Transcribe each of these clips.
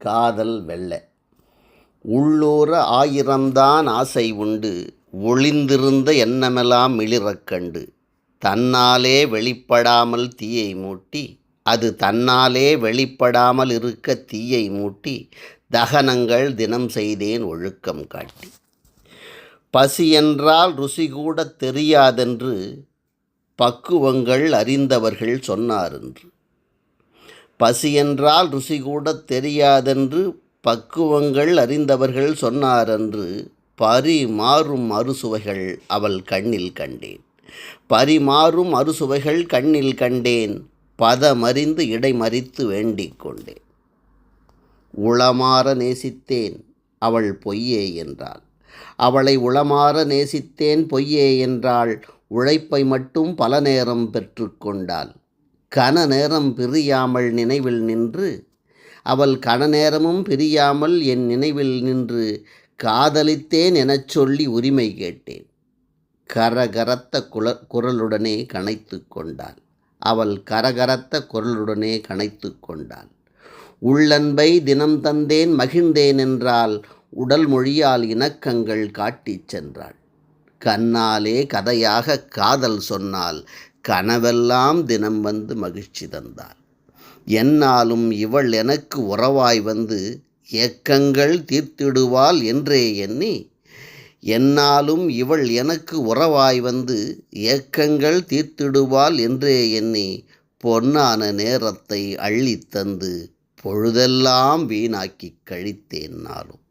காதல் வெள்ள உள்ளூர ஆயிரம்தான் ஆசை உண்டு ஒளிந்திருந்த எண்ணமெல்லாம் மிளிரக்கண்டு தன்னாலே வெளிப்படாமல் தீயை மூட்டி அது தன்னாலே வெளிப்படாமல் இருக்க தீயை மூட்டி தகனங்கள் தினம் செய்தேன் ஒழுக்கம் காட்டி. பசி என்றால் ருசி கூட தெரியாதென்று பக்குவங்கள் அறிந்தவர்கள் சொன்னாரென்று பசி என்றால் ருசி கூட தெரியாதென்று பக்குவங்கள் அறிந்தவர்கள் சொன்னாரென்று பரிமாறும் அறுசுவைகள் அவள் கண்ணில் கண்டேன். பரிமாறும் அறுசுவைகள் கண்ணில் கண்டேன். பதமறிந்து இடைமறித்து வேண்டிக் கொண்டேன். உளமாற நேசித்தேன் அவள் பொய்யே என்றாள். அவளை உளமாற நேசித்தேன் பொய்யே என்றாள். உழைப்பை மட்டும் பல நேரம் பெற்றுக்கொண்டாள் கன நேரம் பிரியாமல் நினைவில் நின்று அவள் கன நேரமும் பிரியாமல் என் நினைவில் நின்று காதலித்தேன் எனச் சொல்லி உரிமை கேட்டேன். கரகரத்த குல குரலுடனே கனைத்து கொண்டாள். அவள் கரகரத்த குரலுடனே கனைத்து கொண்டாள். உள்ளன்பை தினம் தந்தேன் மகிழ்ந்தேன் என்றால் உடல் மொழியால் இணக்கங்கள் காட்டிச் சென்றாள். கண்ணாலே கதையாக காதல் சொன்னால் கனவெல்லாம் தினம் வந்து மகிழ்ச்சி தந்தாள் என்னாலும் இவள் எனக்கு உறவாய் வந்து ஏக்கங்கள் தீர்த்திடுவாள் என்றே எண்ணி என்னாலும் இவள் எனக்கு உறவாய் வந்து ஏக்கங்கள் தீர்த்திடுவாள் என்றே எண்ணி பொன்னான நேரத்தை அள்ளித் தந்து பொழுதெல்லாம் வீணாக்கி கழித்தேன் நாளும்.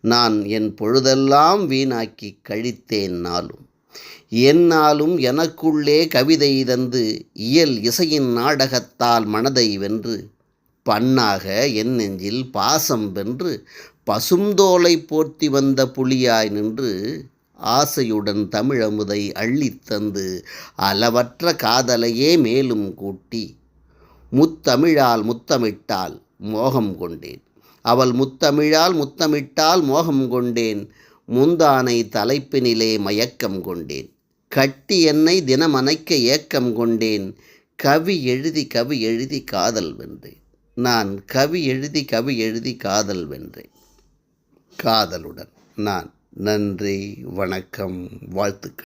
நான் என் பொழுதெல்லாம் வீணாக்கி கழித்தேன் நாளும். என்னாலும் எனக்குள்ளே கவிதை தந்து இயல் இசையின் நாடகத்தால் மனதை வென்று பண்ணாக என் நெஞ்சில் பாசம் வென்று பசுந்தோலை போர்த்தி வந்த புலியாய் நின்று ஆசையுடன் தமிழமுதை அள்ளித் தந்து அளவற்ற காதலையே மேலும் கூட்டி முத்தமிழால் முத்தமிட்டால் மோகம் கொண்டேன். அவள் முத்தமிழால் முத்தமிட்டால் மோகம் கொண்டேன். முந்தானை தலைப்பினிலே மயக்கம் கொண்டேன். கட்டி என்னை தினமனைக்க ஏக்கம் கொண்டேன். கவி எழுதி கவி எழுதி காதல் வென்றேன். நான் கவி எழுதி கவி எழுதி காதல் வென்றேன். காதலுடன் நான் நன்றி வணக்கம் வாழ்த்துக்கள்.